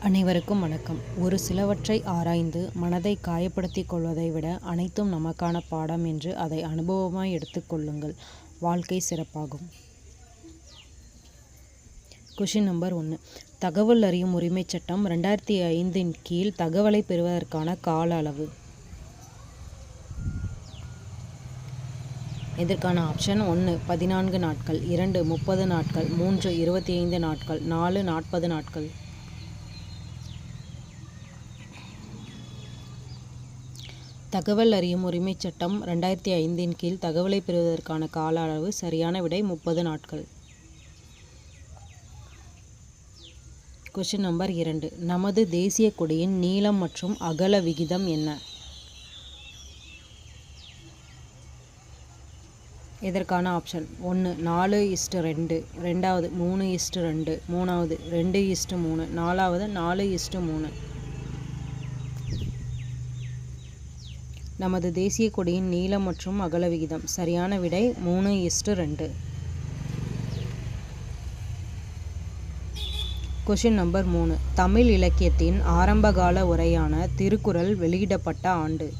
அனைவருக்கும் வணக்கம். ஒரு சிலவற்றை ஆராய்ந்து மனதை காயப்படுத்திக் கொள்வதை விட அனைத்தும் நமக்கான பாடம் என்று அதை அனுபவமாய் எடுத்துக்கொள்ளுங்கள் வாழ்க்கை சிறப்பாகும். கொஷின் நம்பர் ஒன்று தகவல் அறியும் உரிமைச் சட்டம் ரெண்டாயிரத்தி ஐந்தின் கீழ் தகவலை பெறுவதற்கான கால அளவு. இதற்கான ஆப்ஷன் ஒன்று பதினான்கு நாட்கள் இரண்டு முப்பது நாட்கள் மூன்று இருபத்தி ஐந்து நாட்கள் நாலு நாற்பது நாட்கள். தகவல் அறியும் உரிமைச் சட்டம் ரெண்டாயிரத்தி ஐந்தின் கீழ் தகவலை பெறுவதற்கான கால அளவு சரியான விடை முப்பது நாட்கள். கொஷின் நம்பர் இரண்டு. நமது தேசிய கொடியின் நீளம் மற்றும் அகல விகிதம் என்ன? இதற்கான ஆப்ஷன் ஒன்று நாலு இஸ்ட்டு ரெண்டு. ரெண்டாவது மூணு இஸ்ட்டு ரெண்டு. மூணாவது ரெண்டு இஸ்ட்டு மூணு. நாலாவது நாலு இஸ்ட்டு மூணு. நமது தேசிய கொடியின் நீளம் மற்றும் அகல விகிதம். சரியான விடை மூணு இஸ்டு ரெண்டு. கொஷின் நம்பர் மூணு. தமிழ் இலக்கியத்தின் ஆரம்பகால உரையான திருக்குறள் வெளியிடப்பட்ட ஆண்டு.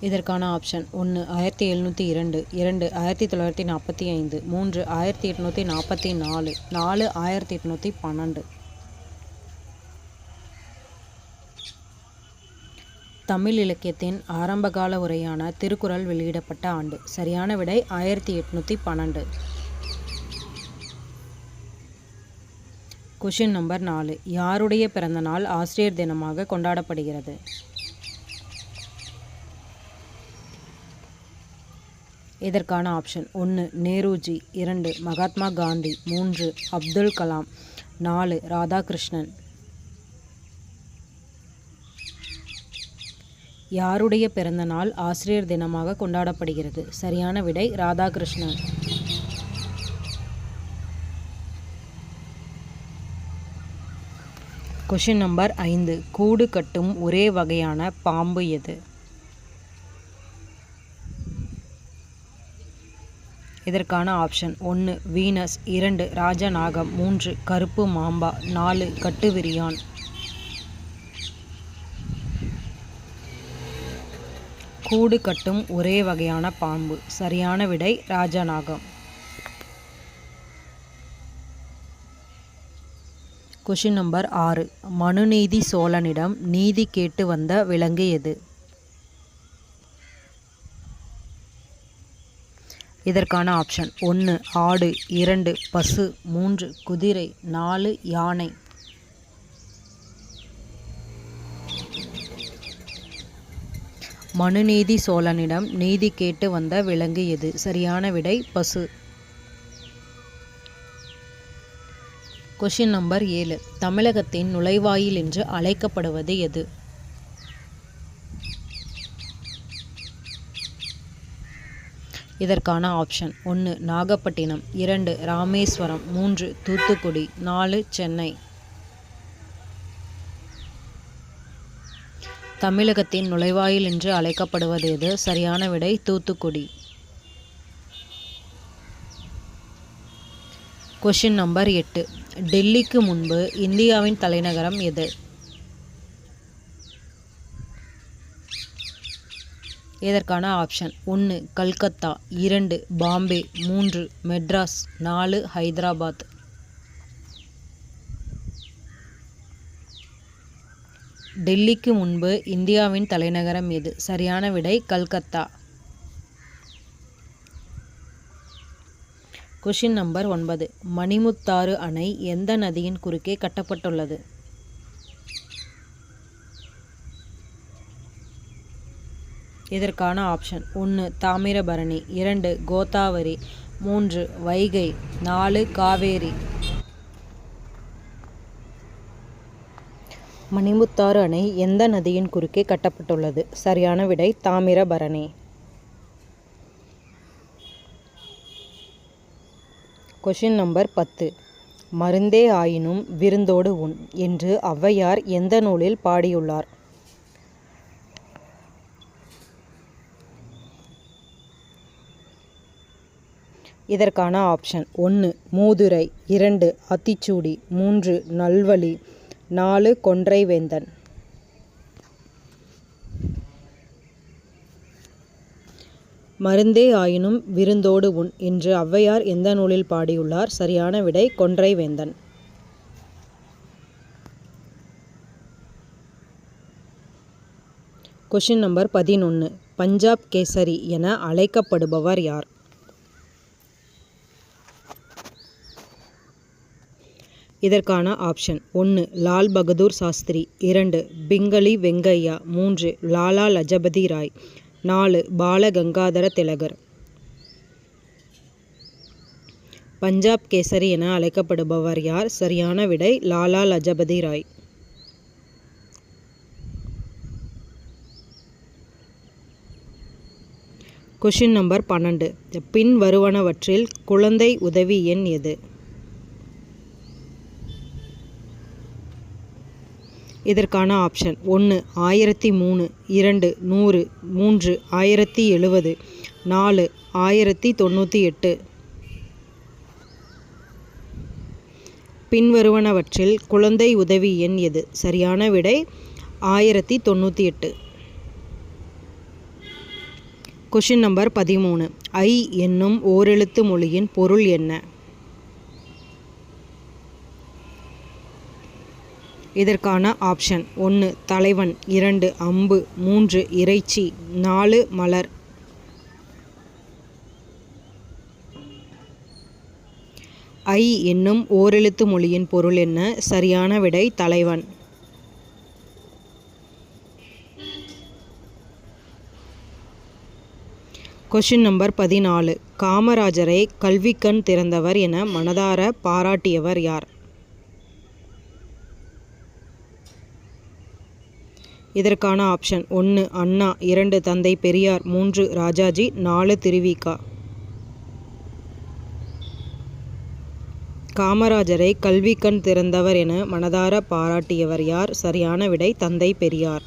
இதற்கான ஆப்ஷன் ஒன்று ஆயிரத்தி எழுநூற்றி இரண்டு இரண்டு ஆயிரத்தி தொள்ளாயிரத்தி நாற்பத்தி ஐந்து மூன்று ஆயிரத்தி எட்நூற்றி நாற்பத்தி நாலு நாலு ஆயிரத்தி எட்நூற்றி பன்னெண்டு. தமிழ் இலக்கியத்தின் ஆரம்பகால உரையான திருக்குறள் வெளியிடப்பட்ட ஆண்டு. சரியான விடை ஆயிரத்தி எட்நூற்றி பன்னெண்டு. கொஷின் நம்பர் நாலு. யாருடைய பிறந்த நாள் ஆசிரியர் தினமாக கொண்டாடப்படுகிறது? இதற்கான ஆப்ஷன் ஒன்று நேருஜி. இரண்டு மகாத்மா காந்தி. மூன்று அப்துல் கலாம். நாலு ராதாகிருஷ்ணன். யாருடைய பிறந்தநாள் ஆசிரியர் தினமாக கொண்டாடப்படுகிறது? சரியான விடை ராதாகிருஷ்ணன். கொஷின் நம்பர் ஐந்து. கூடு கட்டும் ஒரே வகையான பாம்பு எது? இதற்கான ஆப்ஷன் ஒன்று வீனஸ் இரண்டு ராஜநாகம் மூன்று கருப்பு மாம்பா நாலு கட்டுவிரியான். கூடு கட்டும் ஒரே வகையான பாம்பு. சரியான விடை ராஜநாகம். கொஷின் நம்பர் ஆறு. மனுநீதி சோழனிடம் நீதி கேட்டு வந்த விலங்கு எது? இதற்கான ஆப்ஷன் ஒன்று ஆடு இரண்டு பசு மூன்று குதிரை நாலு யானை மனுநீதி சோழனிடம் நீதி கேட்டு வந்த விலங்கு எது? சரியான விடை பசு. கொஷின் நம்பர் ஏழு. தமிழகத்தின் நுழைவாயில் என்று அழைக்கப்படுவது எது? இதற்கான ஆப்ஷன் ஒன்று நாகப்பட்டினம். இரண்டு ராமேஸ்வரம். மூன்று தூத்துக்குடி. நாலு சென்னை. தமிழகத்தின் நுழைவாயில் என்று அழைக்கப்படுவது எது? சரியான விடை தூத்துக்குடி. கொஷின் நம்பர் எட்டு. டெல்லிக்கு முன்பு இந்தியாவின் தலைநகரம் எது? இதற்கான ஆப்ஷன் ஒன்று கல்கத்தா இரண்டு பாம்பே மூன்று மெட்ராஸ் நாலு ஹைதராபாத். டெல்லிக்கு முன்பு இந்தியாவின் தலைநகரம் எது? சரியான விடை கல்கத்தா. கொஷின் நம்பர் ஒன்பது. மணிமுத்தாறு அணை எந்த நதியின் குறுக்கே கட்டப்பட்டுள்ளது? இதற்கான ஆப்ஷன் ஒன்று தாமிரபரணி. இரண்டு கோதாவரி. மூன்று வைகை. நாலு காவேரி. மணிமுத்தாறு அணை எந்த நதியின் குறுக்கே கட்டப்பட்டுள்ளது? சரியான விடை தாமிரபரணி. கொஷின் நம்பர் பத்து. மருந்தே ஆயினும் விருந்தோடு உண் என்று ஔவையார் எந்த நூலில் பாடியுள்ளார்? இதற்கான ஆப்ஷன் ஒன்று மூதுரை இரண்டு அத்திச்சூடி மூன்று நல்வழி நாலு கொன்றை வேந்தன். மருந்தே ஆயினும் விருந்தோடு உண் என்று ஔவையார் எந்த நூலில் பாடியுள்ளார்? சரியான விடை கொன்றை வேந்தன். கொஷின் நம்பர் பதினொன்று பஞ்சாப் கேசரி என அழைக்கப்படுபவர் யார்? இதற்கான ஆப்ஷன். ஒன்று லால் பகதூர் சாஸ்திரி. இரண்டு பிங்களி வெங்கையா. மூன்று லாலா லஜபதி ராய். நாலு பால கங்காதர திலகர். பஞ்சாப் கேசரி என அழைக்கப்படுபவர் யார்? சரியான விடை லாலா லஜபதி ராய். கொஷின் நம்பர் பன்னெண்டு. பின் வருவனவற்றில் குழந்தை உதவி எண் எது? இதற்கான ஆப்ஷன். ஒன்று ஆயிரத்தி மூணு இரண்டு நூறு மூன்று ஆயிரத்தி எழுபது நாலு ஆயிரத்தி தொண்ணூற்றி எட்டு. பின்வருவனவற்றில் குழந்தை உதவி எண் எது? சரியான விடை ஆயிரத்தி தொண்ணூற்றி எட்டு. கொஷின் நம்பர் பதிமூணு. ஐ என்னும் ஓரெழுத்து மொழியின் பொருள் என்ன? இதற்கான ஆப்ஷன். ஒன்று தலைவன். இரண்டு அம்பு. மூன்று இறைச்சி. நாலு மலர். ஐ என்னும் ஓரெழுத்து மொழியின் பொருள் என்ன? சரியான விடை தலைவன். கொஷின் நம்பர் பதினாலு. காமராஜரை கல்விக்கண் திறந்தவர் என மனதார பாராட்டியவர் யார்? இதற்கான ஆப்ஷன் ஒன்று அண்ணா இரண்டு தந்தை பெரியார் மூன்று ராஜாஜி நாலு திருவிகா காமராஜரை கல்விக்கண் திறந்தவர் என மனதார பாராட்டியவர் யார்? சரியான விடை தந்தை பெரியார்.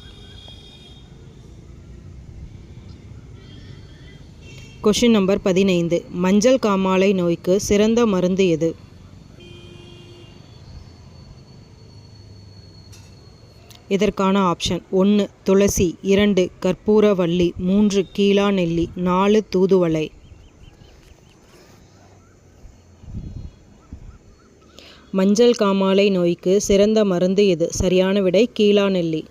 கொஷின் நம்பர் பதினைந்து. மஞ்சள் காமாலை நோய்க்கு சிறந்த மருந்து எது? இதற்கான ஆப்ஷன். ஒன்று துளசி. இரண்டு கற்பூரவள்ளி. மூன்று கீழா நெல்லி நாலு தூதுவளை. மஞ்சள் காமாலை நோய்க்கு சிறந்த மருந்து எது? சரியான விடை கீழா நெல்லி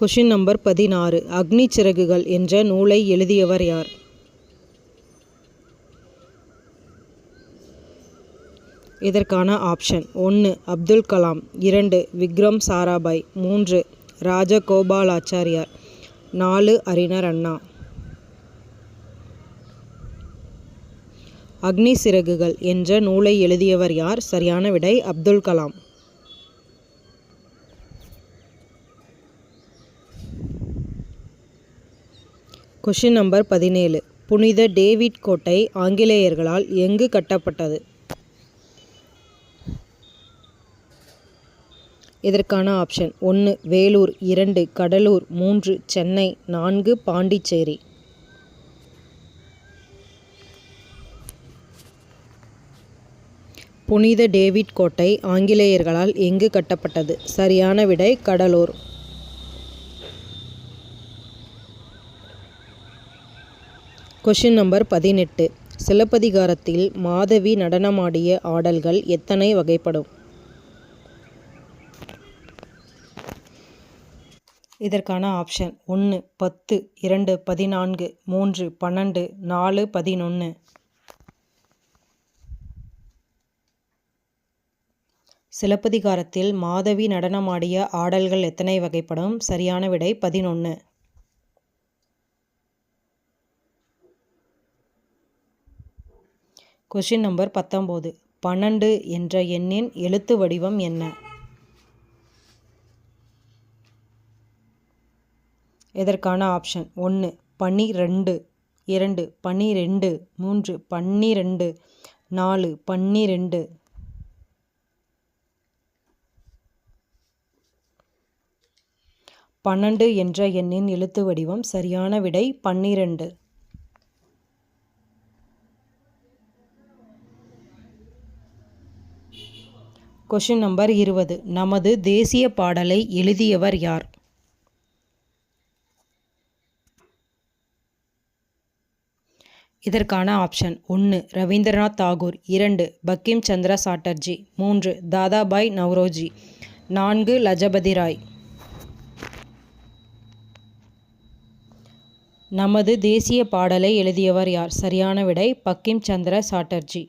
கொஷின் நம்பர் பதினாறு. அக்னி சிறகுகள் என்ற நூலை எழுதியவர் யார்? இதற்கான ஆப்ஷன். ஒன்று அப்துல் கலாம். இரண்டு விக்ரம் சாராபாய். மூன்று ராஜகோபாலாச்சாரியார். நாலு அறிஞர் அண்ணா. அக்னி சிறகுகள் என்ற நூலை எழுதியவர் யார்? சரியான விடை அப்துல் கலாம். கொஷின் நம்பர் பதினேழு. புனித டேவிட் கோட்டை ஆங்கிலேயர்களால் எங்கு கட்டப்பட்டது? இதற்கான ஆப்ஷன் ஒன்று வேலூர் இரண்டு கடலூர் மூன்று சென்னை நான்கு பாண்டிச்சேரி. புனித டேவிட் கோட்டை ஆங்கிலேயர்களால் எங்கு கட்டப்பட்டது? சரியான விடை கடலூர். கொஷின் நம்பர் பதினெட்டு. சிலப்பதிகாரத்தில் மாதவி நடனமாடிய ஆடல்கள் எத்தனை வகைப்படும்? இதற்கான ஆப்ஷன் ஒன்று பத்து இரண்டு பதினான்கு மூன்று பன்னெண்டு நாலு பதினொன்று சிலப்பதிகாரத்தில் மாதவி நடனமாடிய ஆடல்கள் எத்தனை வகைப்படும்? சரியான விடை பதினொன்று கொஷின் நம்பர் பத்தொம்போது. பன்னெண்டு என்ற எண்ணின் எழுத்து வடிவம் என்ன? இதற்கான ஆப்ஷன் ஒன்று பன்னிரெண்டு. இரண்டு பன்னிரெண்டு. மூன்று பன்னிரெண்டு. நாலு பன்னிரெண்டு. பன்னெண்டு என்ற எண்ணின் எழுத்து வடிவம் சரியான விடை பன்னிரண்டு. கொஷின் நம்பர் இருபது. நமது தேசிய பாடலை எழுதியவர் யார்? இதற்கான ஆப்ஷன் ஒன்று ரவீந்திரநாத் தாகூர் இரண்டு பக்கிம் சந்திர சாட்டர்ஜி மூன்று தாதாபாய் நவ்ரோஜி நான்கு லஜபதி ராய். நமது தேசிய பாடலை எழுதியவர் யார்? சரியான விடை பக்கிம் சந்திர சாட்டர்ஜி.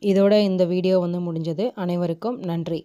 இதோட இந்த வீடியோ வந்து முடிஞ்சது. அனைவருக்கும் நன்றி.